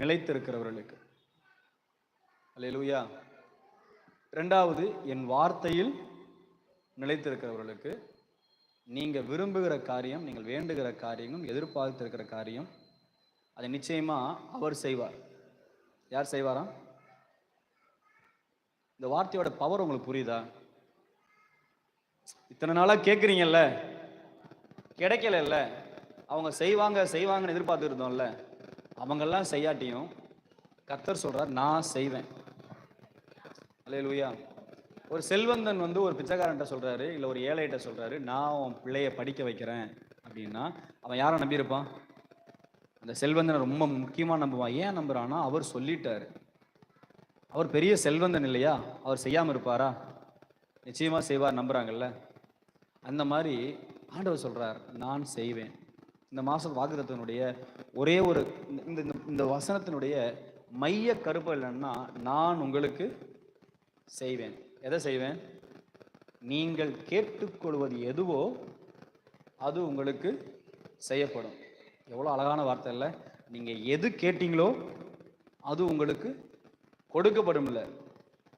நிலைத்திருக்கிறவர்களுக்கு. அல்லேலூயா. ரெண்டாவது என் வார்த்தையில் நிலைத்திருக்கிறவர்களுக்கு நீங்கள் விரும்புகிற காரியம் நீங்கள் வேண்டுகிற காரியமும் எதிர்பார்த்திருக்கிற காரியம் அதை நிச்சயமாக அவர் செய்வார். யார் செய்வாரா? இந்த வார்த்தையோட பவர் உங்களுக்கு புரியுதா? இத்தனை நாளாக கேட்குறீங்கல்ல கிடைக்கலல்ல? அவங்க செய்வாங்க செய்வாங்கன்னு எதிர்பார்த்துருந்தோம்ல அவங்கெல்லாம் செய்யாட்டியும் கத்தர் சொல்றார் நான் செய்வேன். அல்லேலூயா ஒரு செல்வந்தன் வந்து ஒரு பிச்சைக்காரன்ட்ட சொல்றாரு இல்லை ஒரு ஏழைகிட்ட சொல்றாரு நான் உன் பிள்ளைய படிக்க வைக்கிறேன். அப்படின்னா அவன் யாரை நம்பியிருப்பான்? அந்த செல்வந்தனை ரொம்ப முக்கியமாக நம்புவான். ஏன் நம்புறான்னா அவர் சொல்லிட்டாரு. அவர் பெரிய செல்வந்தன் இல்லையா? அவர் செய்யாமல் இருப்பாரா? நிச்சயமாக செய்வார் நம்புறாங்கல்ல. அந்த மாதிரி ஆண்டவர் சொல்றார் நான் செய்வேன். இந்த மாச வாக்குத்தத்தினுடைய ஒரே ஒரு இந்த இந்த- இந்த வசனத்தினுடைய மைய கருப்பு என்னன்னா நான் உங்களுக்கு செய்வேன். எதை செய்வேன்? நீங்கள் கேட்டுக்கொள்வது எதுவோ அது உங்களுக்கு செய்யப்படும். எவ்வளோ அழகான வார்த்தை இல்லை. நீங்கள் எது கேட்டீங்களோ அது உங்களுக்கு கொடுக்கப்படும் இல்லை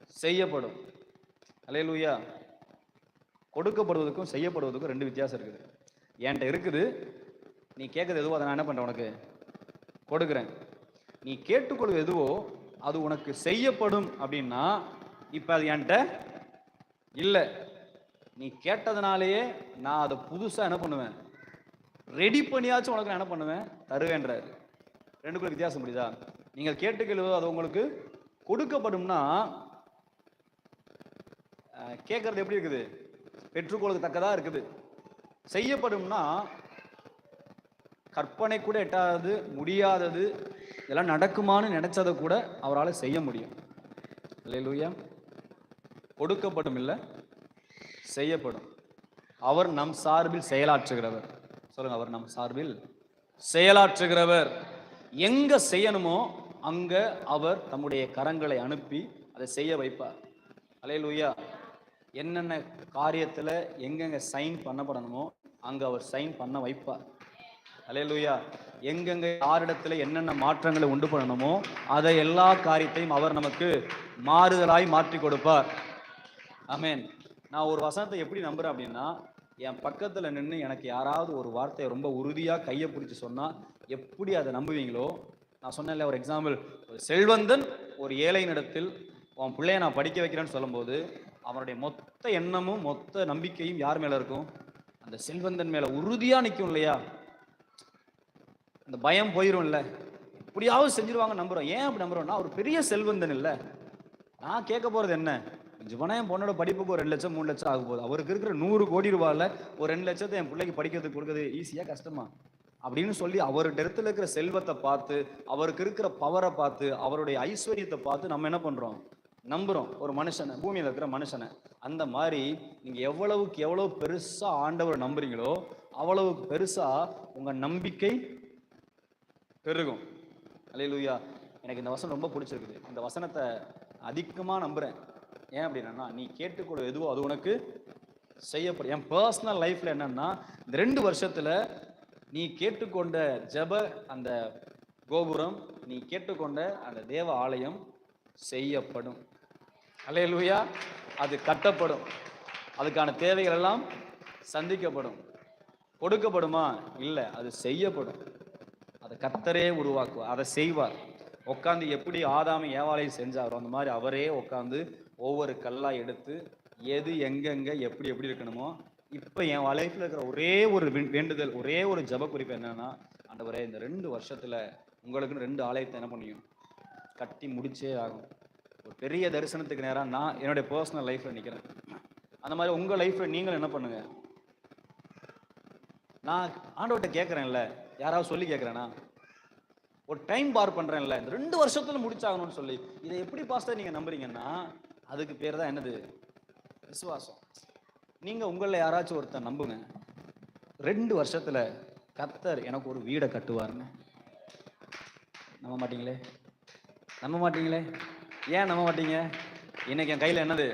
செய்யப்படும். அல்லேலூயா. கொடுக்கப்படுவதற்கும் செய்யப்படுவதற்கும் ரெண்டு வித்தியாசம் இருக்குது. என்கிட்ட இருக்குது நீ கேட்குறது எதுவோ அதை நான் என்ன பண்ணுறேன் உனக்கு? கொடுக்குறேன். நீ கேட்டுக்கொள்வது எதுவோ அது உனக்கு செய்யப்படும் அப்படின்னா இப்போ அது என்கிட்ட இல்லை. நீ கேட்டதுனாலேயே நான் அதை புதுசாக என்ன பண்ணுவேன்? ரெடி பண்ணியாச்சும் உனக்கு நான் என்ன பண்ணுவேன்? தருவேன்றாரு. ரெண்டுக்குள்ள வித்தியாசம் முடியுதா நீங்கள் கேட்டுக்கொள்வதோ அது உங்களுக்கு கொடுக்கப்படும்னா கேட்கறது எப்படி இருக்குது? பெற்றுக்கொள்ளுக்கு தக்கதாக இருக்குது? செய்யப்படும்னா கற்பனை கூட எட்டாதது முடியாதது இதெல்லாம் நடக்குமான்னு நினைச்சதை கூட அவரால் செய்ய முடியும். இல்லையா கொடுக்கப்படும் இல்லை செய்யப்படும். அவர் நம் சார்பில் செயலாற்றுகிறவர். சொல்லுங்க அவர் நம் சார்பில் செயலாற்றுகிறவர். எங்க செய்யணுமோ அங்க அவர் தம்முடைய கரங்களை அனுப்பி அதை செய்ய வைப்பார். அலையலூயா என்னென்ன காரியத்துல எங்கெங்க சைன் பண்ணப்படணுமோ அங்க அவர் சைன் பண்ண வைப்பார். அலையலூயா எங்கெங்க யாரிடத்துல என்னென்ன மாற்றங்களை உண்டு பண்ணணுமோ அதை எல்லா காரியத்தையும் அவர் நமக்கு மாறுதலாய் மாற்றி கொடுப்பார். அமேன் நான் ஒரு வசனத்தை எப்படி நம்புறேன் அப்படின்னா என் பக்கத்துல நின்று எனக்கு யாராவது ஒரு வார்த்தையை ரொம்ப உறுதியா கையை பிடிச்சி சொன்னா எப்படி அதை நம்புவீங்களோ நான் சொன்னேன்ல ஒரு எக்ஸாம்பிள் ஒரு செல்வந்தன் ஒரு ஏழையினிடத்தில் உன் பிள்ளைய நான் படிக்க வைக்கிறேன்னு சொல்லும்போது அவனுடைய மொத்த எண்ணமும் மொத்த நம்பிக்கையும் யார் மேல இருக்கும்? அந்த செல்வந்தன் மேல உறுதியா நிற்கும் இல்லையா? அந்த பயம் போயிரும்ல. இப்படியாவது செஞ்சிருவாங்க நம்புறோம். ஏன் அப்படி நம்புறோம்னா ஒரு பெரிய செல்வந்தன் இல்லை. நான் கேட்க போறது என்ன? ஜிவனா என் பொண்ணோட படிப்புக்கு ஒரு ரெண்டு லட்சம் மூணு லட்சம் ஆக போகுது. அவருக்கு இருக்கிற நூறு கோடி ரூபாயில ஒரு ரெண்டு லட்சத்தை என் பிள்ளைக்கு படிக்கிறதுக்கு கொடுக்குறது ஈஸியா கஷ்டமா? அப்படின்னு சொல்லி அவருடைய இடத்துல இருக்கிற செல்வத்தை பார்த்து அவருக்கு இருக்கிற பவரை பார்த்து அவருடைய ஐஸ்வர்யத்தை பார்த்து நம்ம என்ன பண்றோம்? நம்புறோம். ஒரு மனுஷனை பூமியில் இருக்கிற மனுஷனை. அந்த மாதிரி நீங்கள் எவ்வளவுக்கு எவ்வளவு பெருசாக ஆண்டவரை நம்புறீங்களோ அவ்வளவுக்கு பெருசாக உங்கள் நம்பிக்கை பெருகும். அலையலூயா எனக்கு இந்த வசனம் ரொம்ப பிடிச்சிருக்குது. இந்த வசனத்தை அதிகமாக நம்புகிறேன் ஏன் அப்படின்னா நீ கேட்டுக்கொள்ள எதுவோ அது உனக்கு செய்யப்படும். என் பர்சனல் லைஃப்பில் என்னென்னா இந்த ரெண்டு வருஷத்தில் நீ கேட்டுக்கொண்ட ஜெப அந்த கோபுரம் நீ கேட்டுக்கொண்ட அந்த தேவ ஆலயம் செய்யப்படும். அலையலூயா அது கட்டப்படும். அதுக்கான தேவைகள் எல்லாம் சந்திக்கப்படும். கொடுக்கப்படுமா? இல்லை அது செய்யப்படும். கத்தரே உருவாக்குவார் அதை செய்வார். உட்காந்து எப்படி ஆதாமி ஏவாளையும் செஞ்சாரோ அந்த மாதிரி அவரே உட்காந்து ஒவ்வொரு கல்லா எடுத்து எது எங்கெங்க எப்படி எப்படி இருக்கணுமோ இப்போ என் லைஃப்பில் இருக்கிற ஒரே ஒரு வேண்டுதல் ஒரே ஒரு ஜப குறிப்பு என்னன்னா ஆண்டவரே இந்த ரெண்டு வருஷத்துல உங்களுக்குன்னு ரெண்டு ஆலயத்தை என்ன பண்ணியும் கட்டி முடிச்சே ஆகும் ஒரு பெரிய தரிசனத்துக்கு நேராக நான் என்னுடைய பர்சனல் லைஃப்ல நிற்கிறேன் அந்த மாதிரி உங்கள் லைஃப்ல நீங்களும் என்ன பண்ணுங்க? நான் ஆண்டவர்கிட்ட கேட்குறேன்ல யாராவது சொல்லி கேட்குறேன்னா ஒரு டைம் பார் பண்றேன்ல. இந்த ரெண்டு வருஷத்துல முடிச்சாகணும்னு சொல்லி. இதை எப்படி பாஸ்டர் நீங்க நம்புறீங்கன்னா அதுக்கு பேர் தான் என்னது? விசுவாசம். நீங்க உங்களில் யாராச்சும் ஒருத்தர் நம்புங்க. ரெண்டு வருஷத்துல கத்தர் எனக்கு ஒரு வீடை கட்டுவாருன்னு நம்ப மாட்டீங்களே? நம்ப மாட்டீங்களே? ஏன் நம்ப மாட்டீங்க? இன்னைக்கு என் கையில் என்னது?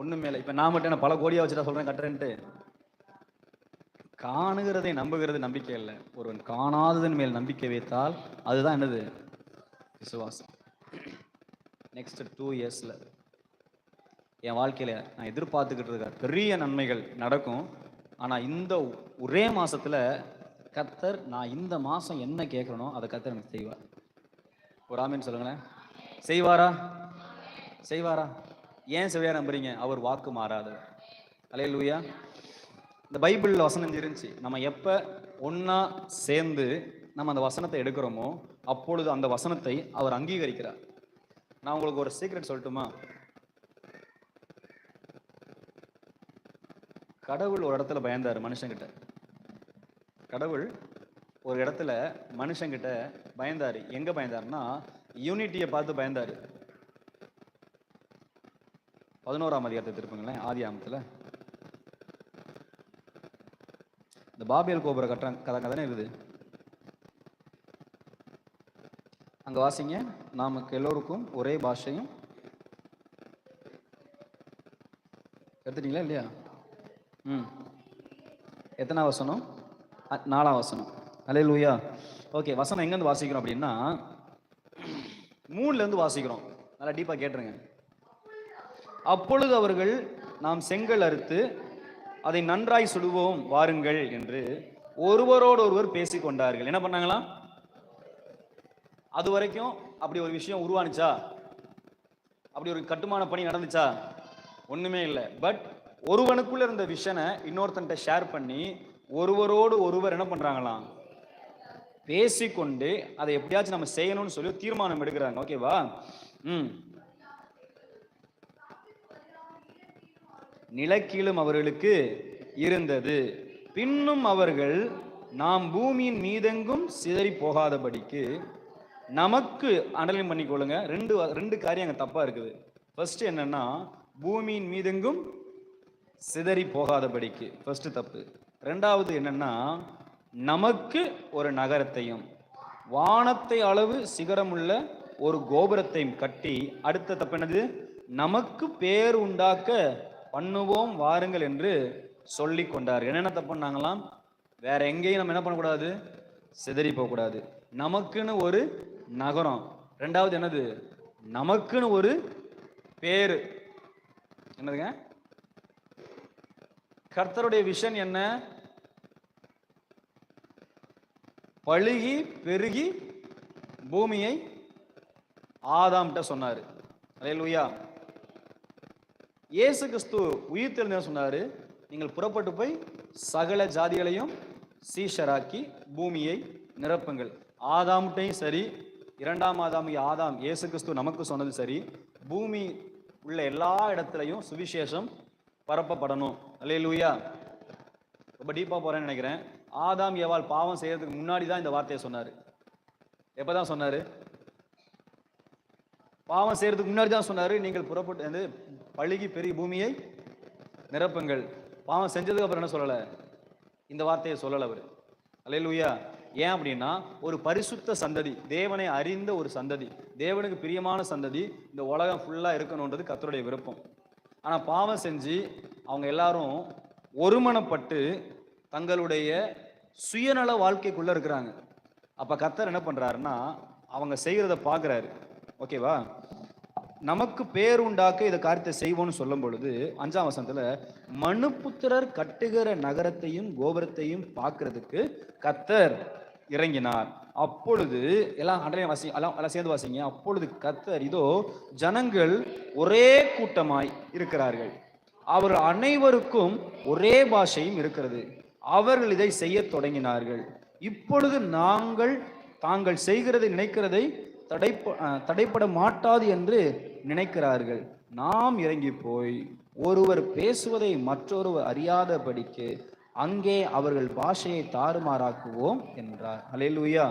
ஒன்றுமே இல்லை. இப்போ நான் மட்டும் என்ன பல கோடியாக வச்சுட்டா சொல்கிறேன் கட்டுறேன்ட்டு? காணுகிறதை நம்புகிறது நம்பிக்கை இல்லை ஒருவன் காணாததன் மேல் நம்பிக்கை வைத்தால் அதுதான் என்னது? விசுவாசம். நெக்ஸ்ட் டூ இயர்ஸில் என் வாழ்க்கையில் நான் எதிர்பார்த்துக்கிட்டு இருக்க பெரிய நன்மைகள் நடக்கும். ஆனால் இந்த ஒரே மாதத்தில் கத்தர் நான் இந்த மாதம் என்ன கேட்குறனோ அதை கத்தர் எனக்கு செய்வார். ஒரு ஆமீன் சொல்லுங்களேன். செய்வாரா? செய்வாரா? ஏன் செய்வார் நம்புறீங்க? அவர் வாக்கு மாறாது அலையலூயா இந்த பைபிள் வசனம் இருந்துச்சு. நம்ம எப்போ ஒன்றா சேர்ந்து நம்ம அந்த வசனத்தை எடுக்கிறோமோ அப்பொழுது அந்த வசனத்தை அவர் அங்கீகரிக்கிறார். நான் உங்களுக்கு ஒரு சீக்ரெட் சொல்லட்டுமா? கடவுள் ஒரு இடத்துல பயந்தார் மனுஷங்கிட்ட கடவுள் ஒரு இடத்துல மனுஷங்கிட்ட பயந்தார். எங்கே பயந்தாருன்னா யூனிட்டியை பார்த்து பயந்தார். பதினோராம் அதிகாரத்தை திருப்புங்களேன் ஆதி ஆமத்தில் இந்த பாபியல் கோபுர கட்ட கதை கதனே இருக்குது அங்க வாசிங்க. நமக்கு எல்லோருக்கும் ஒரே பாஷையும் எடுத்துட்டீங்களா இல்லையா? ம். எத்தனை வசனம்? அ- நாலாம் வசனம். அலே லூயா ஓகே வசனம் எங்கேருந்து வாசிக்கிறோம் அப்படின்னா மூணுலேருந்து வாசிக்கிறோம். நல்லா டீப்பாக கேட்டுருங்க. அப்பொழுது அவர்கள் நாம் செங்கல் அறுத்து அதை நன்றாய் சுடுவோம் வாருங்கள் என்று ஒருவரோடு ஒருவர் பேசிக் கொண்டார்கள். என்ன பண்ணாங்களாம் அது வரைக்கும் அப்படி ஒரு விஷயம் உருவானுச்சா? அப்படி ஒரு கட்டுமான பணி நடந்துச்சா? ஒண்ணுமே இல்லை. பட் ஒருவனுக்குள்ள இருந்த விஷனை இன்னொருத்தன்ட்ட ஷேர் பண்ணி ஒருவரோடு ஒருவர் என்ன பண்றாங்களாம் பேசிக்கொண்டு அதை எப்படியாச்சும் நம்ம செய்யணும்னு சொல்லி தீர்மானம் எடுக்கிறாங்க. ஓகேவா ம். நிலக்கீழும் அவர்களுக்கு இருந்தது. பின்னும் அவர்கள் நாம் பூமியின் மீதெங்கும் சிதறி போகாதபடிக்கு நமக்கு அண்டர்லைன் பண்ணிக்கொள்ளுங்க ரெண்டு ரெண்டு காரியம் அங்கே தப்பாக இருக்குது. ஃபர்ஸ்ட் என்னன்னா பூமியின் மீதெங்கும் சிதறி போகாதபடிக்கு. ஃபர்ஸ்ட் தப்பு. ரெண்டாவது என்னன்னா நமக்கு ஒரு நகரத்தையும் வானத்தை அளவு சிகரமுள்ள ஒரு கோபுரத்தையும் கட்டி அடுத்த தப்பு என்னது? நமக்கு பேர் உண்டாக்க பண்ணுவோம் வாருங்கள் என்று சொல்லி கொண்டார். என்னென்ன தப்பு பண்ணாங்களாம்? வேற எங்கேயும் நம்ம என்ன பண்ணக்கூடாது? சிதறி போகக்கூடாது. நமக்குன்னு ஒரு நகரம். ரெண்டாவது என்னது? நமக்குன்னு ஒரு பேரு. என்னதுங்க? கர்த்தருடைய விஷன் என்ன? பழுகி பெருகி பூமியை ஆதாம்கிட்ட சொன்னாரு. அல்லேலூயா இயேசு கிறிஸ்து உயிர் தெரிஞ்ச சொன்னாரு நீங்கள் புறப்பட்டு போய் சகல ஜாதிகளையும் சீஷராக்கி பூமியை நிரப்புங்கள். ஆதாம்கிட்டையும் சரி இரண்டாம் ஆதாம் ஆதாம் இயேசு கிறிஸ்து நமக்கு சொன்னது சரி பூமி உள்ள எல்லா இடத்துலையும் சுவிசேஷம் பரப்பப்படணும். அல்லேலூயா. ரொம்ப டீப்பாக போகிறேன்னு நினைக்கிறேன். ஆதாம் எவால் பாவம் செய்யறதுக்கு முன்னாடி தான் இந்த வார்த்தையை சொன்னார். எப்போ தான் சொன்னார்? பாவம் செய்யறதுக்கு முன்னாடி தான் சொன்னார். நீங்கள் புறப்பட்டு வந்து பழுகி பெரிய பூமியை நிரப்புங்கள். பாவம் செஞ்சதுக்கு அப்புறம் என்ன சொல்லலை? இந்த வார்த்தையை சொல்லலை அவர். அலையலூயா ஏன் அப்படின்னா ஒரு பரிசுத்த சந்ததி தேவனை அறிந்த ஒரு சந்ததி தேவனுக்கு பிரியமான சந்ததி இந்த உலகம் ஃபுல்லாக இருக்கணுன்றது கத்தருடைய விருப்பம். ஆனால் பாவம் செஞ்சு அவங்க எல்லாரும் ஒருமனப்பட்டு தங்களுடைய சுயநல வாழ்க்கைக்குள்ளே இருக்கிறாங்க. அப்போ கத்தர் என்ன பண்ணுறாருன்னா அவங்க செய்கிறத பார்க்குறாரு. ஓகேவா? நமக்கு பேர் உண்டாக்க இதை காரியத்தை செய்வோம்னு சொல்லும் பொழுது அஞ்சாம் வசனத்துல மனுபுத்திரர் கட்டுகிற நகரத்தையும் கோபுரத்தையும் பார்க்கறதுக்கு கத்தர் இறங்கினார். அப்பொழுது எல்லாம் அடைய வாசி எல்லாம் எல்லாம் சேர்ந்து வாசிங்க. அப்பொழுது கத்தர் இதோ ஜனங்கள் ஒரே கூட்டமாய் இருக்கிறார்கள். அவர் அனைவருக்கும் ஒரே பாஷையும் இருக்கிறது. அவர்கள் இதை செய்யத் தொடங்கினார்கள். இப்பொழுது நாங்கள் தாங்கள் செய்கிறதை நினைக்கிறதை தடைப்ப தடைப்பட மாட்டாது என்று நினைக்கிறார்கள். நாம் இறங்கி போய் ஒருவர் பேசுவதை மற்றொருவர் அறியாதபடிக்கு அங்கே அவர்கள் பாஷையை தாறுமாறாக்குவோம் என்றார். அலையலுயா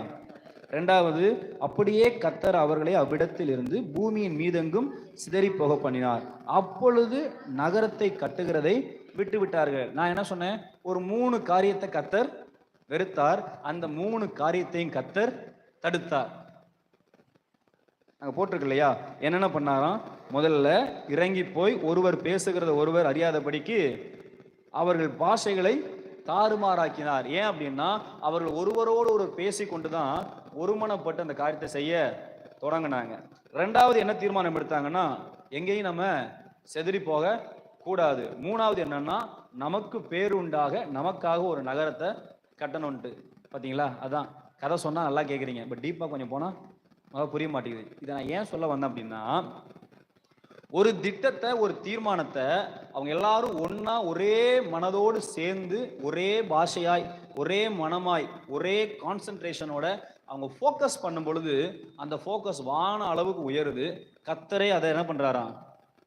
ரெண்டாவது அப்படியே கத்தர் அவர்களை அவ்விடத்தில் இருந்து பூமியின் மீதெங்கும் சிதறி போக பண்ணினார். அப்பொழுது நகரத்தை கட்டுகிறதை விட்டு விட்டார்கள் நான் என்ன சொன்னேன்? ஒரு மூணு காரியத்தை கத்தர் வெறுத்தார். அந்த மூணு காரியத்தையும் கத்தர் தடுத்தார். அங்கே போட்டிருக்கு இல்லையா என்னென்ன பண்ணாராம்? முதல்ல இறங்கி போய் ஒருவர் பேசுகிறத ஒருவர் அறியாதபடிக்கு அவர்கள் பாஷைகளை தாறுமாறாக்கினார். ஏன் அப்படின்னா அவர்கள் ஒருவரோடு ஒரு பேசி கொண்டு தான் ஒருமனப்பட்டு அந்த காரியத்தை செய்ய தொடங்கினாங்க. ரெண்டாவது என்ன தீர்மானம் எடுத்தாங்கன்னா எங்கேயும் நம்ம செதறி போக கூடாது. மூணாவது என்னன்னா நமக்கு பேருண்டாக நமக்காக ஒரு நகரத்தை கட்டணுன்ட்டு பார்த்தீங்களா அதான். கதை சொன்னால் நல்லா கேட்குறீங்க பட் டீப்பாக கொஞ்சம் போனால் முதல்ல புரிய மாட்டேங்குது. இதை நான் ஏன் சொல்ல வந்தேன் அப்படின்னா ஒரு திட்டத்தை ஒரு தீர்மானத்தை அவங்க எல்லாரும் ஒன்றா ஒரே மனதோடு சேர்ந்து ஒரே பாஷையாய் ஒரே மனமாய் ஒரே கான்சென்ட்ரேஷனோட அவங்க ஃபோக்கஸ் பண்ணும் பொழுது அந்த ஃபோக்கஸ் வான அளவுக்கு உயருது. கத்தரே அதை என்ன பண்றாராம்?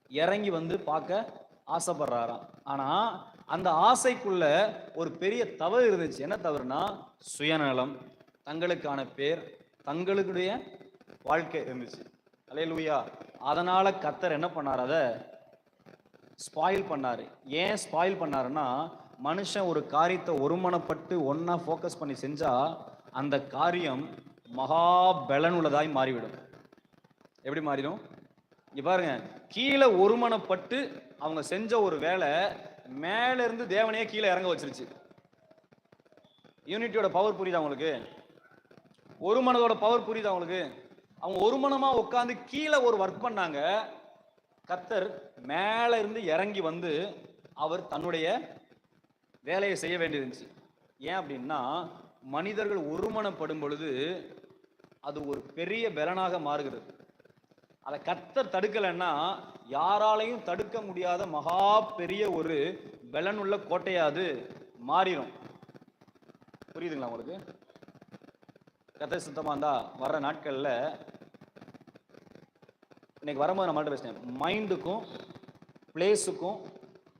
இறங்கி வந்து பார்க்க ஆசைப்படுறாராம். ஆனா அந்த ஆசைக்குள்ள ஒரு பெரிய தவறு இருந்துச்சு. என்ன தவறுனா சுயநலம் தங்களுக்கான பேர் தங்களுடைய வாழ்க்கை இருந்துச்சு. அலையலூயா அதனால கத்தர் என்ன பண்ணார்? அதை ஸ்பாயில் பண்ணாரு. ஏன் ஸ்பாயில் பண்ணாருன்னா மனுஷன் ஒரு காரியத்தை ஒருமனப்பட்டு ஒன்றா ஃபோக்கஸ் பண்ணி செஞ்சா அந்த காரியம் மகா பலனுள்ளதாய் மாறிவிடும். எப்படி மாறிடும்? இங்கே பாருங்க. கீழே ஒருமனப்பட்டு அவங்க செஞ்ச ஒரு வேலை மேல இருந்து தேவனையே கீழே இறங்க வச்சிருச்சு. யூனிட்டியோட பவர் புரியுதா உங்களுக்கு? ஒரு மனதோட பவர் புரியுதா உங்களுக்கு? அவங்க ஒரு மனமா உட்காந்து கீழே ஒரு ஒர்க் பண்ணாங்க. கத்தர் மேல இருந்து இறங்கி வந்து அவர் தன்னுடைய வேலையை செய்ய வேண்டியிருந்துச்சு ஏன் அப்படின்னா மனிதர்கள் ஒருமனப்படும் பொழுது அது ஒரு பெரிய பலனாக மாறுகிறது. அதை கத்தர் தடுக்கலைன்னா யாராலையும் தடுக்க முடியாத மகா பெரிய ஒரு பலனுள்ள கோட்டையாது மாறிடும். புரியுதுங்களா உங்களுக்கு? கதை சுத்தமாக இருந்தால் வர்ற நாட்களில் இன்னைக்கு வரும்போது நான் மட்டும் பேசினேன். மைண்டுக்கும் பிளேஸுக்கும்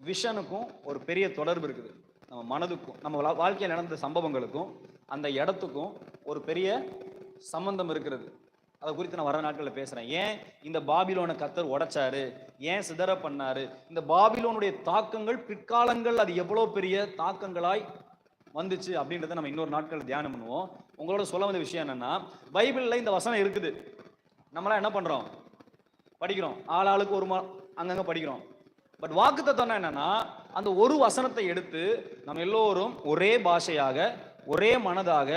விஷனுக்கும் ஒரு பெரிய தொடர்பு இருக்குது. நம்ம மனதுக்கும் நம்ம வாழ்க்கையில் நடந்த சம்பவங்களுக்கும் அந்த இடத்துக்கும் ஒரு பெரிய சம்பந்தம் இருக்கிறது. அதை குறித்து நான் வர நாட்களில் பேசுகிறேன் ஏன் இந்த பாபிலோனை கத்தர் உடைச்சாரு? ஏன் சிதற பண்ணாரு? இந்த பாபிலோனுடைய தாக்கங்கள் பிற்காலங்கள் அது எவ்வளோ பெரிய தாக்கங்களாய் வந்துச்சு அப்படின்றத நம்ம இன்னொரு நாட்கள் தியானம் பண்ணுவோம். உங்களோட சொல்ல வந்த விஷயம் என்னன்னா பைபிளில் இந்த வசனம் இருக்குது. நம்மளாம் என்ன பண்ணுறோம் படிக்கிறோம். ஆளாளுக்கு ஒரு மா அங்கங்கே படிக்கிறோம். பட் வாக்கு என்னன்னா அந்த ஒரு வசனத்தை எடுத்து நம்ம எல்லோரும் ஒரே பாஷையாக ஒரே மனதாக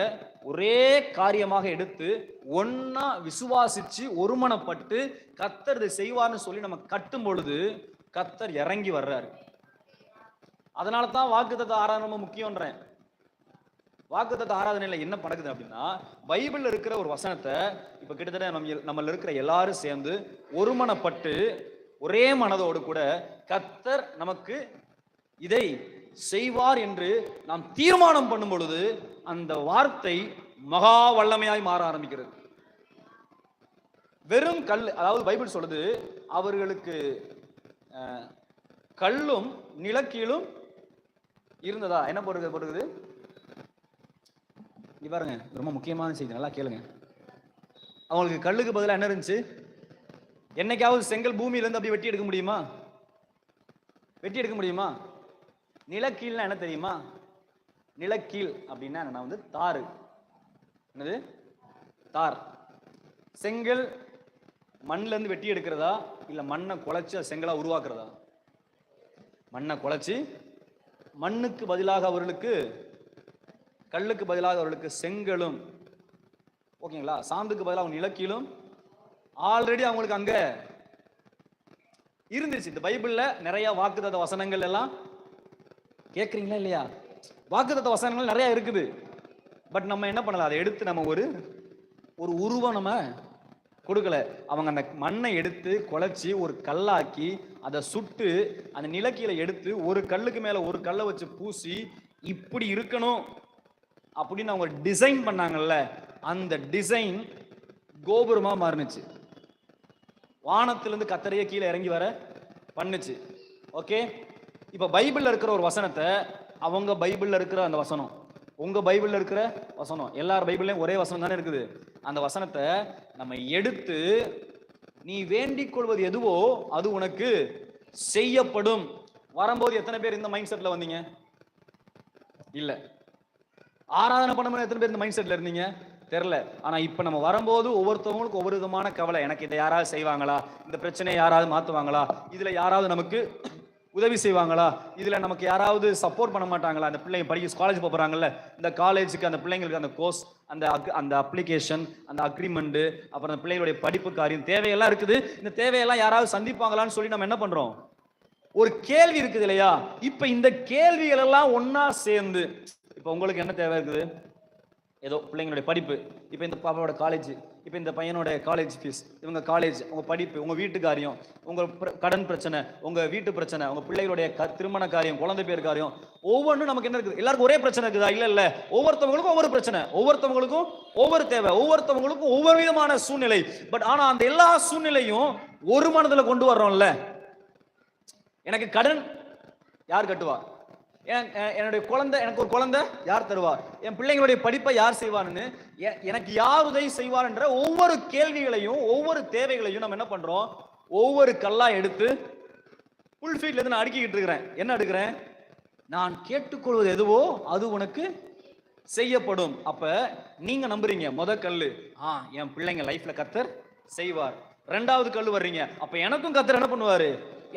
ஒரே காரியமாக எடுத்து ஒன்னா விசுவாசிச்சு ஒருமனப்பட்டு கத்தர் இதை செய்வார்னு சொல்லி நம்ம கட்டும் பொழுது கத்தர் இறங்கி வர்றாரு. அதனால தான் வாக்குத்தத்தை ஆராதனை ரொம்ப முக்கியன்றேன் வாக்குத்தத்த ஆராதனையில என்ன நடக்குது அப்படின்னா பைபிளில் இருக்கிற ஒரு வசனத்தை இப்ப கிட்டத்தட்ட நம்ம நம்மள இருக்கிற எல்லாரும் சேர்ந்து ஒருமனப்பட்டு ஒரே மனதோடு கூட கத்தர் நமக்கு இதை செய்வார் என்று நாம் தீர்மானம் பண்ணும் பொழுது அந்த வார்த்தை மகா வல்லமையாய் மாற ஆரம்பிக்கிறது. வெறும் கல் அதாவது பைபிள் சொல்லுது அவர்களுக்கு கல்லும் நிலக்கீழும் இருந்ததா? என்ன போடுறது போடுறது? இங்க பாருங்க ரொம்ப முக்கியமான செய்தி நல்லா கேளுங்க. அவங்களுக்கு கல்லுக்கு பதிலாக என்ன இருந்துச்சு? என்னைக்காவது செங்கல் பூமியிலேருந்து அப்படி வெட்டி எடுக்க முடியுமா? வெட்டி எடுக்க முடியுமா? நிலக்கீழ்னா என்ன தெரியுமா? நிலக்கீழ் அப்படின்னா நான் வந்து தாறு. என்னது? தார். செங்கல் மண்ணிலேருந்து வெட்டி எடுக்கிறதா? இல்லை மண்ணை குலைச்சு அது செங்கலாக உருவாக்குறதா? மண்ணை குலைச்சு மண்ணுக்கு பதிலாக அவர்களுக்கு கல்லுக்கு பதிலாக அவர்களுக்கு செங்கலும். ஓகேங்களா? சாந்துக்கு பதிலாக அவங்க நிலக்கீழும் ஆல்ரெடி அவங்களுக்கு அங்க இருந்துச்சு. இந்த பைபிள்ல நிறைய வாக்குத்தத்த வசனங்கள் எல்லாம். கேட்குறீங்களா இல்லையா? வாக்குத்தத்த வசனங்கள் நிறைய இருக்குது. பட் நம்ம என்ன பண்ணல அதை எடுத்து நம்ம ஒரு ஒரு உருவம் நம்ம கொடுக்கல. அவங்க அந்த மண்ணை எடுத்து குழச்சி ஒரு கல்லாக்கி அதை சுட்டு அந்த நிலக்கீழ எடுத்து ஒரு கல்லுக்கு மேல ஒரு கல்லை வச்சு பூசி இப்படி இருக்கணும். அப்படின்னு அவங்க டிசைன் பண்ணாங்கல்ல அந்த டிசைன் கோபுரமா மாறுனுச்சு. வானத்திலிருந்து கத்தரையே கீழே இறங்கி வர பண்ணுச்சு. ஓகே இப்போ பைபிளில் இருக்கிற ஒரு வசனத்தை அவங்க பைபிளில் இருக்கிற அந்த வசனம் உங்க பைபிளில் இருக்கிற வசனம் எல்லார் பைபிள்லையும் ஒரே வசனம் தானே இருக்குது. அந்த வசனத்தை நம்ம எடுத்து நீ வேண்டிக் கொள்வது எதுவோ அது உனக்கு செய்யப்படும். வரும்போது எத்தனை பேர் இந்த மைண்ட் செட்ல வந்தீங்க? இல்லை. ஆராதனை பண்ண எத்தனை பேர் இந்த மைண்ட் செட்ல இருந்தீங்க? தெரில ஆனா இப்ப நம்ம வரும்போது ஒவ்வொருத்தவங்களுக்கும் ஒவ்வொரு விதமான கவலை. எனக்கு இதை யாராவது செய்வாங்களா? இந்த பிரச்சனையை யாராவது மாத்துவாங்களா? இதுல யாராவது நமக்கு உதவி செய்வாங்களா? இதுல நமக்கு யாராவது சப்போர்ட் பண்ண மாட்டாங்களா? அந்த பிள்ளைங்க படிக்க காலேஜ் போறாங்கல்ல. இந்த காலேஜுக்கு அந்த பிள்ளைங்களுக்கு அந்த கோர்ஸ் அந்த அந்த அப்ளிகேஷன் அந்த அக்ரிமெண்ட் அப்புறம் அந்த பிள்ளைகளுடைய படிப்பு காரியம் தேவையெல்லாம் இருக்குது. இந்த தேவையெல்லாம் யாராவது சந்திப்பாங்களான்னு சொல்லி நம்ம என்ன பண்றோம்? ஒரு கேள்வி இருக்குது இல்லையா? இப்ப இந்த கேள்விகள் எல்லாம் ஒண்ணா சேர்ந்து இப்போ உங்களுக்கு என்ன தேவை இருக்குது? ஏதோ பிள்ளைங்களுடைய படிப்பு இப்போ இந்த பாப்பாவோட காலேஜ் இப்போ இந்த பையனோட காலேஜ் ஃபீஸ் இவங்க காலேஜ் உங்கள் படிப்பு உங்கள் வீட்டு காரியம் உங்கள் கடன் பிரச்சனை உங்கள் வீட்டு பிரச்சனை உங்கள் பிள்ளைகளுடைய க திருமண காரியம் குழந்தை பேர் காரியம் ஒவ்வொன்றும் நமக்கு என்ன இருக்குது? எல்லாருக்கும் ஒரே பிரச்சனை இருக்குதா? இல்லை இல்லை. ஒவ்வொருத்தவங்களுக்கும் ஒவ்வொரு பிரச்சனை. ஒவ்வொருத்தவங்களுக்கும் ஒவ்வொரு தேவை. ஒவ்வொருத்தவங்களுக்கும் ஒவ்வொரு விதமான சூழ்நிலை. பட் ஆனால் அந்த எல்லா சூழ்நிலையும் ஒரு மனதில் கொண்டு வர்றோம்ல. எனக்கு கடன் யார் கட்டுவா? என்னுடைய குழந்தை எனக்கு ஒரு குழந்தை யார் தருவார்? என் பிள்ளைங்களுடைய படிப்பை யார் செய்வான்னு எனக்கு யார் உதவி செய்வார் என்ற ஒவ்வொரு கேள்விகளையும் ஒவ்வொரு தேவைகளையும் நம்ம என்ன பண்றோம்? ஒவ்வொரு கல்லா எடுத்து ஃபுல்ஃபீல்ட்ல இருந்து நான் அடுக்கிக்கிட்டு இருக்கிறேன். என்ன எடுக்கிறேன் நான் கேட்டுக்கொள்வது எதுவோ அது உனக்கு செய்யப்படும். அப்ப நீங்க நம்புறீங்க முத கல்லு. ஆ என் பிள்ளைங்க லைஃப்ல கத்தர் செய்வார். ரெண்டாவது கல் வர்றீங்க. அப்ப எனக்கும் கத்தர் என்ன பண்ணுவாரு?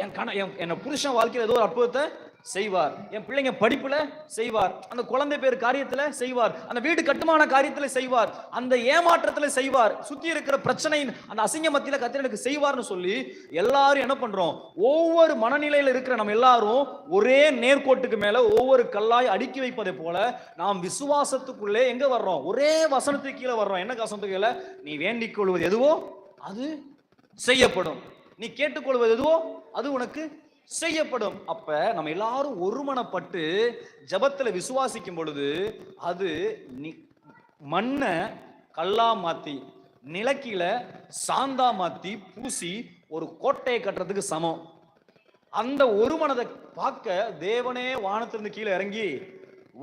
என் கண என் என்ன புருஷன் வாழ்க்கையில் ஏதோ ஒரு அற்புதத்தை செய்வார். என் பிள்ளைங்க படிப்புல செய்வார். அந்த குழந்தை பேர் காரியத்துல செய்வார். அந்த வீடு கட்டுமான காரியத்துல செய்வார். அந்த ஏமாற்றத்துல செய்வார். சுத்தி இருக்கிற பிரச்சனையின் அந்த அசிங்க மத்தியில கத்தர் எனக்கு செய்வார்னு சொல்லி எல்லாரும் என்ன பண்றோம்? ஒவ்வொரு மனநிலையில இருக்கிற நம்ம எல்லாரும் ஒரே நேர்கோட்டுக்கு மேல ஒவ்வொரு கல்லாய் அடுக்கி வைப்பதை போல நாம் விசுவாசத்துக்குள்ளே எங்க வர்றோம்? ஒரே வசனத்துக்கு கீழே வர்றோம். என்ன வசனத்துக்கு கீழே? நீ வேண்டிக் கொள்வது எதுவோ அது செய்யப்படும். நீ கேட்டுக்கொள்வது எதுவோ? அது உனக்கு செய்யப்படும். அப்ப நம்ம எல்லாரும் ஒருமனப்பட்டு ஜபத்துல விசுவாசிக்கும் பொழுது அது நி மண்ணை கல்லா மாத்தி நிலக்கீழ சாந்தா மாத்தி பூசி ஒரு கோட்டையை கட்டுறதுக்கு சமம். அந்த ஒரு மனதை பார்க்க தேவனே வானத்திலிருந்து கீழே இறங்கி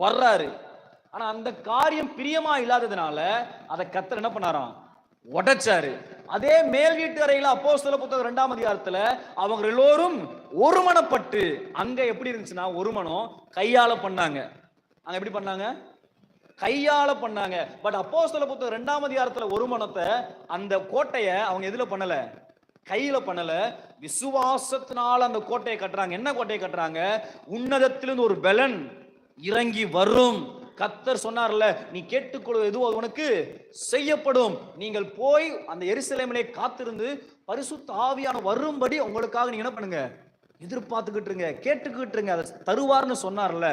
வர்றாரு. ஆனா அந்த காரியம் பிரியமா இல்லாததுனால அதை கத்தர் என்ன பண்ணாராம்? உடைச்சாரு. அதே மேல் வீட்டு அறையில சில புத்தகம் ரெண்டாம் அதிகாரத்துல அவங்க எல்லோரும் ஒருமனப்பட்டு அங்க எப்படி இருந்துச்சுன்னா ஒருமனம் கையால பண்ணாங்க. அங்க எப்படி பண்ணாங்க? கையால பண்ணாங்க. பட் அப்போ சில புத்தகம் ரெண்டாம் அதிகாரத்துல ஒரு மனத்தை அந்த கோட்டைய அவங்க எதுல பண்ணல? கையில பண்ணல. விசுவாசத்தினால அந்த கோட்டையை கட்டுறாங்க. என்ன கோட்டையை கட்டுறாங்க? உன்னதத்திலிருந்து ஒரு பலன் இறங்கி வரும். கத்தர் சொன்னார்ல நீ கேட்டுக்கொள்வது எதுவோ அது உனக்கு செய்யப்படும். நீங்கள் போய் அந்த எரிசிலைமலை காத்திருந்து பரிசுத்த ஆவியான வரும்படி உங்களுக்காக நீங்க என்ன பண்ணுங்க? எதிர்பார்த்துக்கிட்டு இருங்க கேட்டுக்கிட்டு இருங்க. அதை தருவார்னு சொன்னார்ல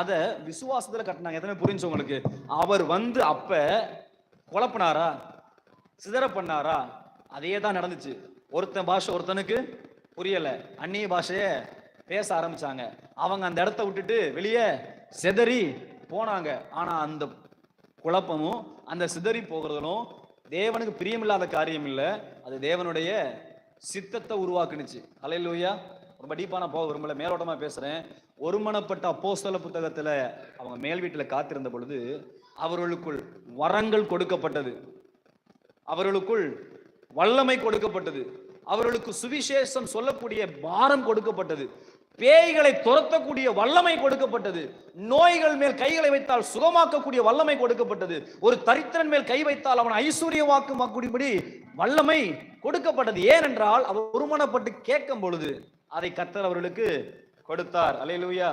அதை விசுவாசத்துல கட்டினாங்க. எத்தனை புரிஞ்சு உங்களுக்கு? அவர் வந்து அப்ப குழப்பினாரா? சிதற பண்ணாரா? அதே தான் நடந்துச்சு. ஒருத்தன் பாஷை ஒருத்தனுக்கு புரியல. அந்நிய பாஷைய பேச ஆரம்பிச்சாங்க. அவங்க அந்த இடத்த விட்டுட்டு வெளியே சிதறி போனாங்க. ஆனா அந்த குழப்பமும் அந்த சிதறி போகிறதும் தேவனுக்கு பிரியமில்லாத காரியம் இல்லை. அது தேவனுடைய சித்தத்தை உருவாக்குனுச்சு. அலையிலூயா ரொம்ப டீப்பா நான் போக விரும்பல மேலோட்டமா பேசுறேன். ஒருமனப்பட்ட அப்போஸ்தல புத்தகத்துல அவங்க மேல் வீட்டில் காத்திருந்த பொழுது அவர்களுக்குள் வரங்கள் கொடுக்கப்பட்டது. அவர்களுக்குள் வல்லமை கொடுக்கப்பட்டது. அவர்களுக்கு சுவிசேஷம் சொல்லக்கூடிய பாரம் கொடுக்கப்பட்டது. பேய்களை துரத்தக்கூடிய வல்லமை கொடுக்கப்பட்டது. நோய்கள் மேல் கைகளை வைத்தால் சுகமாக்கக்கூடிய வல்லமை கொடுக்கப்பட்டது. ஒரு தரித்திரன் மேல் கை வைத்தால் அவன் ஐஸ்வர்யவாக்கும்படி வல்லமை கொடுக்கப்பட்டது. ஏனென்றால் அவர் ஒருமனப்பட்டு கேட்கும் பொழுது அதை கத்தர் அவர்களுக்கு கொடுத்தார் அலையலூயா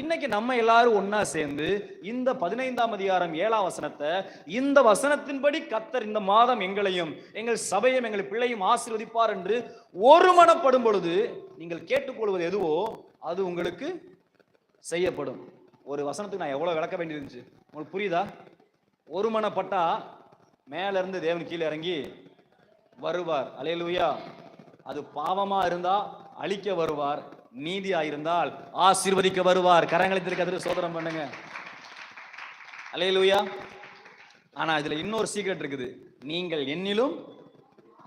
இன்னைக்கு நம்ம எல்லாரும் ஒன்னா சேர்ந்து இந்த பதினைந்தாம் அதிகாரம் ஏழாம் வசனத்தை இந்த வசனத்தின்படி கத்தர் இந்த மாதம் எங்களையும் எங்கள் சபையும் எங்கள் பிள்ளையும் ஆசீர்வதிப்பார் என்று ஒருமனப்படும் பொழுது நீங்கள் கேட்டுக்கொள்வது எதுவோ அது உங்களுக்கு செய்யப்படும். ஒரு வசனத்துக்கு நான் எவ்வளவு விளக்க வேண்டியிருந்துச்சு? உங்களுக்கு புரியுதா? ஒருமனப்பட்டா மேல இருந்து தேவன் கீழே இறங்கி வருவார். அலையலூயா அது பாவமா இருந்தா அழிக்க வருவார். நீதியா இருந்தால் ஆசீர்வதிக்க வருவார். கரங்களை திருக்கதிர சோதனம் பண்ணுங்க. அலையலுயா ஆனா இதுல இன்னொரு சீக்ரெட் இருக்குது. நீங்கள் என்னிலும்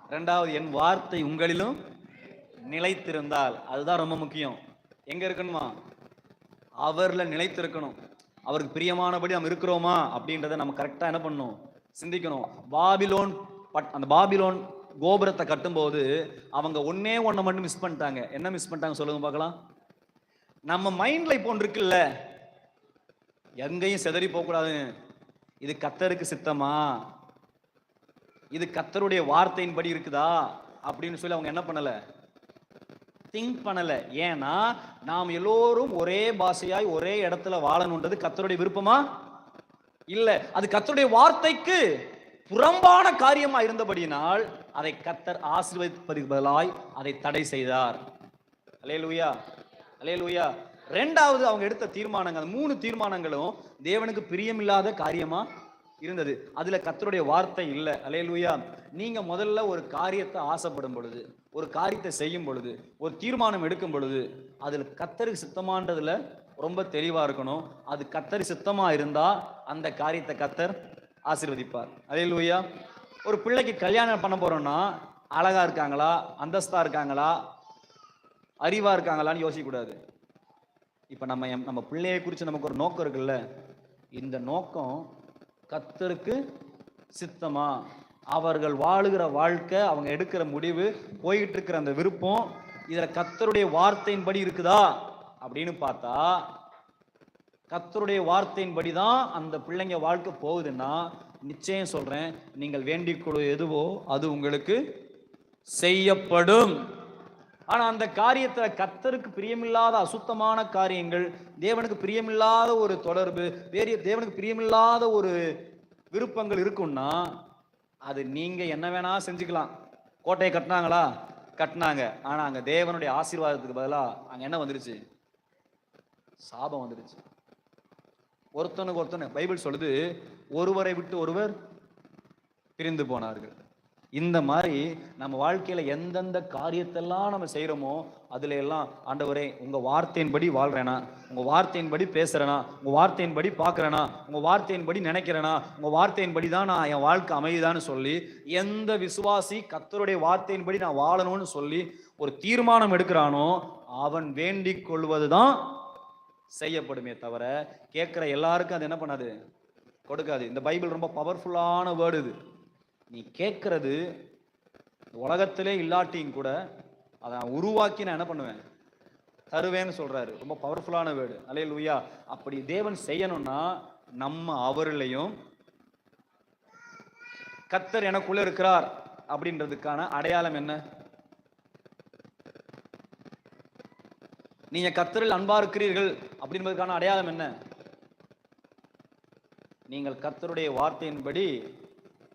ரெண்டாவது என் வார்த்தை உங்களிலும் நிலைத்திருந்தால் அதுதான் ரொம்ப முக்கியம். எங்க இருக்கணுமா? அவர்ல நிலைத்திருக்கணும். அவருக்கு பிரியமானபடி நம்ம இருக்கிறோமா? அப்படின்றத நம்ம கரெக்டா என்ன பண்ணணும்? சிந்திக்கணும். பாபிலோன் பட் அந்த பாபிலோன் கோபுரத்தை கட்டும்போது அவங்க ஒன்னே ஒன்றை மட்டும் மிஸ் பண்ணிட்டாங்க. என்ன மிஸ் பண்ணிட்டாங்க சொல்லுங்க பார்க்கலாம். நம்ம மைண்ட்ல இப்போ ஒன்று இருக்குல்ல. எங்கேயும் சிதறி போகக்கூடாது இது கத்தருக்கு சித்தமா? இது கத்தருடைய வார்த்தையின்படி இருக்குதா? அப்படின்னு சொல்லி அவங்க என்ன பண்ணல? திங்க் பண்ணல. ஏன்னா நாம் எல்லோரும் ஒரே பாஷையாய் ஒரே இடத்துல வாழணுன்றது கத்தருடைய விருப்பமா? இல்ல. அது கத்தருடைய வார்த்தைக்கு புறம்பான காரியமா இருந்தபடியினால் அதை கத்தர் ஆசீர்வதிப்பதற்கு பதிலாய் அதை தடை செய்தார். அலே லூயா அலே லூயா ரெண்டாவது அவங்க எடுத்த தீர்மானங்கள் அந்த மூணு தீர்மானங்களும் தேவனுக்கு பிரியமில்லாத காரியமா இருந்தது. அதுல கத்தருடைய வார்த்தை இல்லை. அலேலுயா நீங்க முதல்ல ஒரு காரியத்தை ஆசைப்படும் பொழுது ஒரு காரியத்தை செய்யும் பொழுது ஒரு தீர்மானம் எடுக்கும் பொழுது அதுல கத்தருக்கு சித்தமானதுல ரொம்ப தெளிவா இருக்கணும். அது கத்தர் சித்தமா இருந்தா அந்த காரியத்தை கத்தர் ஆசிர்வதிப்பார். அலே லூயா ஒரு பிள்ளைக்கு கல்யாணம் பண்ண போறோம்னா அழகா இருக்காங்களா? அந்தஸ்தா இருக்காங்களா? அறிவா இருக்காங்களான்னு யோசிக்கக்கூடாது இப்போ நம்ம எம்- நம்ம பிள்ளையை குறித்து நமக்கு ஒரு நோக்கம் இருக்குல்ல? இந்த நோக்கம் கத்தருக்கு சித்தமா? அவர்கள் வாழுகிற வாழ்க்கை அவங்க எடுக்கிற முடிவு போயிட்டு இருக்கிற அந்த விருப்பம் இதில் கத்தருடைய வார்த்தையின்படி இருக்குதா? அப்படின்னு பார்த்தா கத்தருடைய வார்த்தையின்படி தான் அந்த பிள்ளைங்க வாழ்க்கை போகுதுன்னா நிச்சயம் சொல்றேன் நீங்கள் வேண்டிக் கொள்வது எதுவோ அது உங்களுக்கு செய்யப்படும். ஆனா அந்த காரியத்துல கத்தருக்கு பிரியமில்லாத அசுத்தமான காரியங்கள் தேவனுக்கு பிரியமில்லாத ஒரு தொடர்பு வேறு தேவனுக்கு பிரியமில்லாத ஒரு விருப்பங்கள் இருக்கும்னா அது நீங்க என்ன வேணா செஞ்சுக்கலாம். கோட்டையை கட்டினாங்களா? கட்டினாங்க. ஆனா அங்க தேவனுடைய ஆசீர்வாதத்துக்கு பதிலாக அங்க என்ன வந்துருச்சு? சாபம் வந்துருச்சு. ஒருத்தனுக்கு ஒருத்தனை பைபிள் சொல்லுது ஒருவரை விட்டு ஒருவர் பிரிந்து போனார்கள். இந்த மாதிரி நம்ம வாழ்க்கையில எந்தெந்த காரியத்தெல்லாம் நம்ம செய்யறோமோ அதுல எல்லாம் ஆண்டவரே உங்க வார்த்தையின்படி வாழ்றேனா உங்க வார்த்தையின்படி பேசுறேனா உங்க வார்த்தையின்படி பாக்குறேனா உங்க வார்த்தையின்படி நினைக்கிறேனா உங்க வார்த்தையின்படி தான் நான் என் வாழ்க்கை அமையுதான்னு சொல்லி எந்த விசுவாசி கத்தருடைய வார்த்தையின்படி நான் வாழணும்னு சொல்லி ஒரு தீர்மானம் எடுக்கிறானோ அவன் வேண்டிக் கொள்வதுதான் செய்யப்படுமே தவிர கேட்குற எல்லாருக்கும் அது என்ன பண்ணாது? கொடுக்காது. இந்த பைபிள் ரொம்ப பவர்ஃபுல்லான வேர்டு இது. நீ கேட்கறது உலகத்திலே இல்லாட்டியும் கூட அதை நான் உருவாக்கி நான் என்ன பண்ணுவேன்? தருவேன்னு சொல்றாரு. ரொம்ப பவர்ஃபுல்லான வேர்டு அலே லூயா அப்படி தேவன் செய்யணும்னா நம்ம அவரிலையும் கத்தர் எனக்குள்ள இருக்கிறார் அப்படின்றதுக்கான அடையாளம் என்ன? நீங்க கர்த்தரில் அன்பா இருக்கிறீர்கள் அப்படின்றதுக்கான அடையாளம் என்ன? நீங்கள் கர்த்தருடைய வார்த்தையின்படி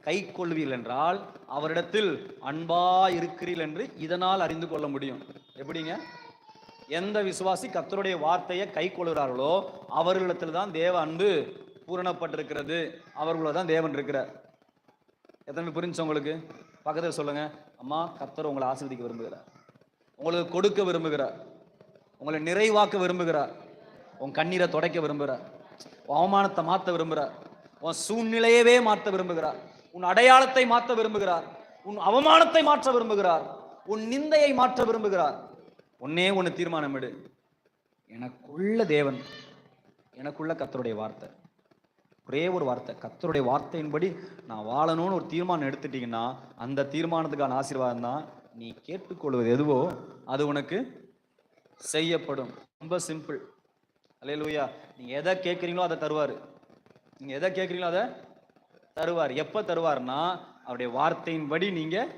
கை கொள்வீர்கள் என்றால் அவரிடத்தில் அன்பா இருக்கிறீர்கள் என்று இதனால் அறிந்து கொள்ள முடியும். எப்படிங்க? எந்த விசுவாசி கர்த்தருடைய வார்த்தையை கை கொள்கிறார்களோ அவர்களிடத்தில் தான் தேவ அன்பு பூரணப்பட்டிருக்கிறது. அவர்களோட தான் தேவன் இருக்கிறார். எத்தனை புரிஞ்சு உங்களுக்கு? பக்கத்தில் சொல்லுங்க. அம்மா கர்த்தர் உங்களை ஆசிர்வதிக்க விரும்புகிறார். உங்களுக்கு கொடுக்க விரும்புகிறார். உங்களை நிறைவாக்க விரும்புகிறார். உன் கண்ணீரை துடைக்க விரும்புகிறார். உன் அவமானத்தை மாற்ற விரும்புகிறார். உன் சூழ்நிலையவே மாற்ற விரும்புகிறார். உன் அடையாளத்தை மாற்ற விரும்புகிறார். உன் அவமானத்தை மாற்ற விரும்புகிறார். உன் நிந்தையை மாற்ற விரும்புகிறார். ஒன்னே ஒன்று தீர்மானம் எடு எனக்குள்ள தேவன் எனக்குள்ள கத்தருடைய வார்த்தை. ஒரே ஒரு வார்த்தை கத்தருடைய வார்த்தையின்படி நான் வாழணும்னு ஒரு தீர்மானம் எடுத்துட்டீங்கன்னா அந்த தீர்மானத்துக்கான ஆசீர்வாதம் தான் நீ கேட்டுக்கொள்வது. எதுவோ அது உனக்கு செய்யப்படும். ரொம்ப சிம்பிள் அல்லேலூயா நீங்கள் எதை கேட்குறீங்களோ அதை தருவார். நீங்கள் எதை கேட்குறீங்களோ அதை தருவார். எப்போ தருவார்னா அவருடைய வார்த்தையின்படி நீங்கள்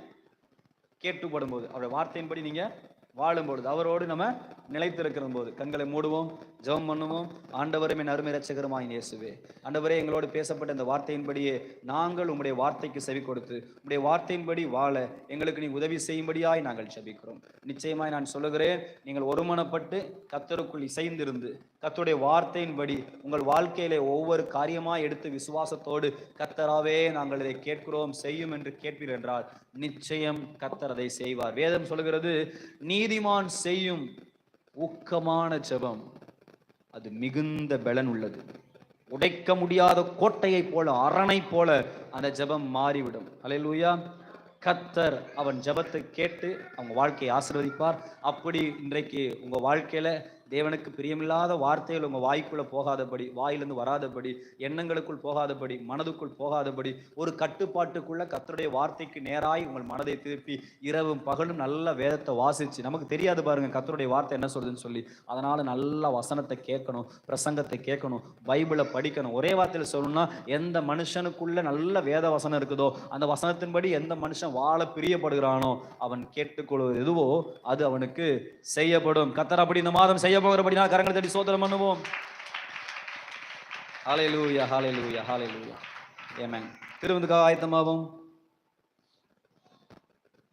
கேட்டுப்படும் போது அவருடைய வார்த்தையின்படி நீங்கள் வாழும் பொழுது அவரோடு நம்ம நிலைத்திருக்கிற போது கண்களை மூடுவோம் ஜெபம் பண்ணுவோம். ஆண்டவரும் என் அருமை ரட்சகருமாய் இயேசுவே. ஆண்டவரே எங்களோடு பேசப்பட்ட இந்த வார்த்தையின்படியே நாங்கள் உம்முடைய வார்த்தைக்கு செவி கொடுத்து உம்முடைய வார்த்தையின்படி வாழ எங்களுக்கு நீ உதவி செய்யும்படியாய் நாங்கள் செபிக்கிறோம் நிச்சயமாய் நான் சொல்லுகிறேன் நீங்கள் ஒருமனப்பட்டு கத்தருக்குள் இசைந்திருந்து கத்தருடைய வார்த்தையின்படி உங்கள் வாழ்க்கையிலே ஒவ்வொரு காரியமாய் எடுத்து விசுவாசத்தோடு கத்தராவே நாங்கள் இதை கேட்கிறோம் செய்யும் என்று கேட்பீர் என்றால் நிச்சயம் கத்தர் அதை செய்வார். வேதம் சொல்லுகிறது நீதிமான் செய்யும் ஊக்கமான ஜெபம். அது மிகுந்த பலன் உள்ளது. உடைக்க முடியாத கோட்டையைப் போல அரணை போல அந்த ஜெபம் மாறிவிடும். அலையலூயா கத்தர் அவன் ஜெபத்தை கேட்டு அவங்க வாழ்க்கையை ஆசிர்வதிப்பார். அப்படி இன்றைக்கு உங்கள் வாழ்க்கையில தேவனுக்கு பிரியமில்லாத வார்த்தைகள் உங்கள் வாய்க்குள்ளே போகாதபடி வாயிலிருந்து வராதபடி எண்ணங்களுக்குள் போகாதபடி மனதுக்குள் போகாதபடி ஒரு கட்டுப்பாட்டுக்குள்ள கத்தருடைய வார்த்தைக்கு நேராய் உங்கள் மனதை திருப்பி இரவும் பகலும் நல்ல வேதத்தை வாசிச்சு நமக்கு தெரியாது பாருங்க கத்தருடைய வார்த்தை என்ன சொல்லுதுன்னு சொல்லி. அதனால நல்ல வசனத்தை கேட்கணும் பிரசங்கத்தை கேட்கணும் பைபிளை படிக்கணும். ஒரே வார்த்தையில் சொல்லணும்னா எந்த மனுஷனுக்குள்ள நல்ல வேத வசனம் இருக்குதோ அந்த வசனத்தின்படி எந்த மனுஷன் வாழ பிரியப்படுகிறானோ அவன் கேட்டுக்கொள்வது. எதுவோ அது அவனுக்கு செய்யப்படும். கத்தர் அப்படி இந்த மாதம் செய்ய செய்ய போகிறபடினா கரங்களை தட்டி சோதனம் பண்ணுவோம். ஹாலே லூயா ஹாலே லூயா ஹாலே லூயா ஏமேங்க திருவந்துக்காக ஆயத்தமாவோம்